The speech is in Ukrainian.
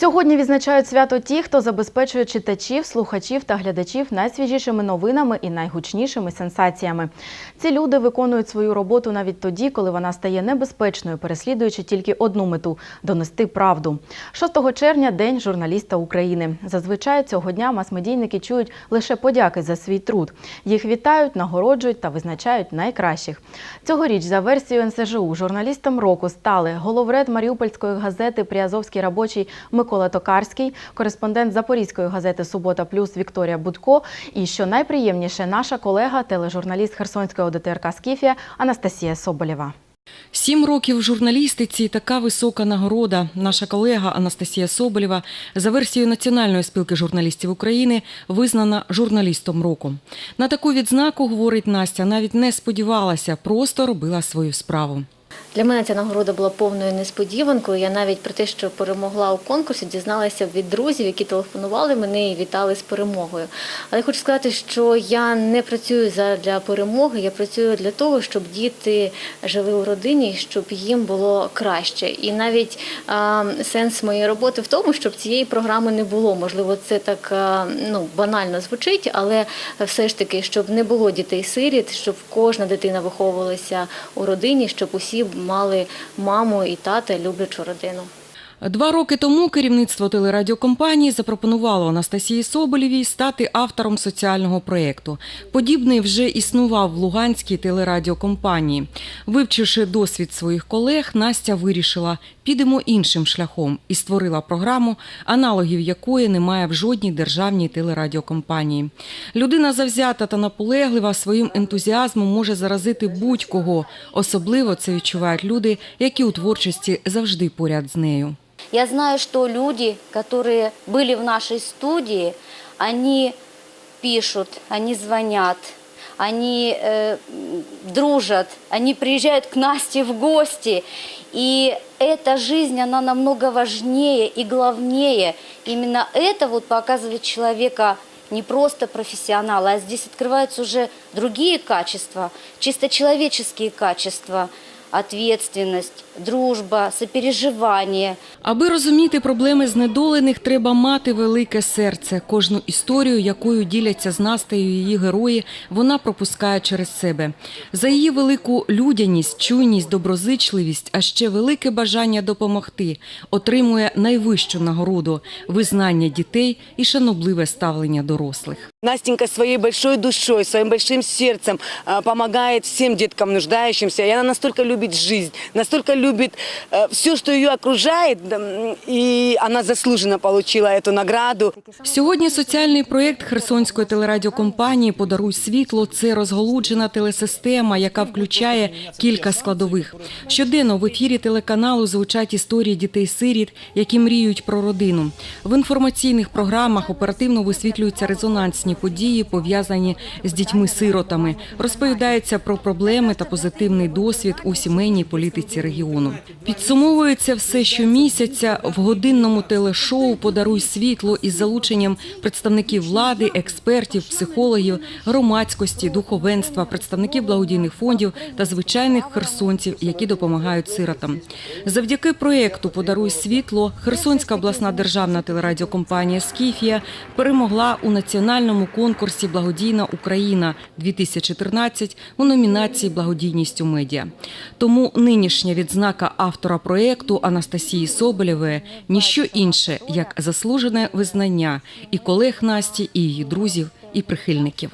Сьогодні відзначають свято ті, хто забезпечує читачів, слухачів та глядачів найсвіжішими новинами і найгучнішими сенсаціями. Ці люди виконують свою роботу навіть тоді, коли вона стає небезпечною, переслідуючи тільки одну мету донести правду. 6 червня день журналіста України. Зазвичай цього дня мас-медійники чують лише подяки за свій труд. Їх вітають, нагороджують та визначають найкращих. Цьогоріч за версією НСЖУ журналістом року стали головред Маріупольської газети Приазовський робочий Микола Токарський, кореспондент Запорізької газети Субота Плюс Вікторія Будко. І що найприємніше, наша колега, тележурналіст Херсонської ОДТРК Скіфія Анастасія Соболєва. Сім років журналістиці така висока нагорода. Наша колега Анастасія Соболєва за версією Національної спілки журналістів України визнана журналістом року. На таку відзнаку, говорить Настя, навіть не сподівалася, просто робила свою справу. Для мене ця нагорода була повною несподіванкою. Я навіть про те, що перемогла у конкурсі, дізналася від друзів, які телефонували мене і вітали з перемогою. Але хочу сказати, що я не працюю для перемоги, я працюю для того, щоб діти жили у родині, щоб їм було краще. І навіть а, сенс моєї роботи в тому, щоб цієї програми не було. Можливо, це так а, ну банально звучить, але все ж таки, щоб не було дітей-сиріт, щоб кожна дитина виховувалася у родині, щоб усі мали маму і тата люблячу родину. Два роки тому керівництво телерадіокомпанії запропонувало Анастасії Соболєвій стати автором соціального проєкту. Подібний вже існував в Луганській телерадіокомпанії. Вивчивши досвід своїх колег, Настя вирішила, підемо іншим шляхом і створила програму, аналогів якої немає в жодній державній телерадіокомпанії. Людина завзята та наполеглива своїм ентузіазмом може заразити будь-кого. Особливо це відчувають люди, які у творчості завжди поряд з нею. Я знаю, что люди, которые были в нашей студии, они пишут, они звонят, они э, дружат, они приезжают к Насте в гости. И эта жизнь, она намного важнее и главнее. Именно это вот показывает человека не просто профессионала, а здесь открываются уже другие качества, чисто человеческие качества, ответственность, дружба, сопереживание. Аби розуміти проблеми знедолених, треба мати велике серце. Кожну історію, якою діляться з Настею її герої, вона пропускає через себе. За її велику людяність, чуйність, доброзичливість, а ще велике бажання допомогти, отримує найвищу нагороду визнання дітей і шанобливе ставлення дорослих. Настенька своей большой душой, своим большим сердцем э, помогает всем деткам нуждающимся. И она настолько любит жизнь, настолько любит все, что ее окружает, и она заслуженно получила эту награду. Сьогодні соціальний проєкт Херсонської телерадіокомпанії Подаруй світло це розголуджена телесистема, яка включає кілька складових. Щоденно в ефірі телеканалу звучать історії дітей-сиріт, які мріють про родину. В інформаційних програмах оперативно висвітлюються резонансні події, пов'язані з дітьми-сиротами. Розповідається про проблеми та позитивний досвід у сімейній політиці регіону. Підсумовується все щомісяця в годинному телешоу Подаруй світло із залученням представників влади, експертів, психологів, громадськості, духовенства, представників благодійних фондів та звичайних херсонців, які допомагають сиротам. Завдяки проєкту Подаруй світло Херсонська обласна державна телерадіокомпанія Скіфія перемогла у національному конкурсі Благодійна Україна 2014 у номінації Благодійність у медіа. Тому нинішня відзнака автора проєкту Анастасії Соболєвої – ніщо інше, як заслужене визнання і колег Насті, і її друзів, і прихильників.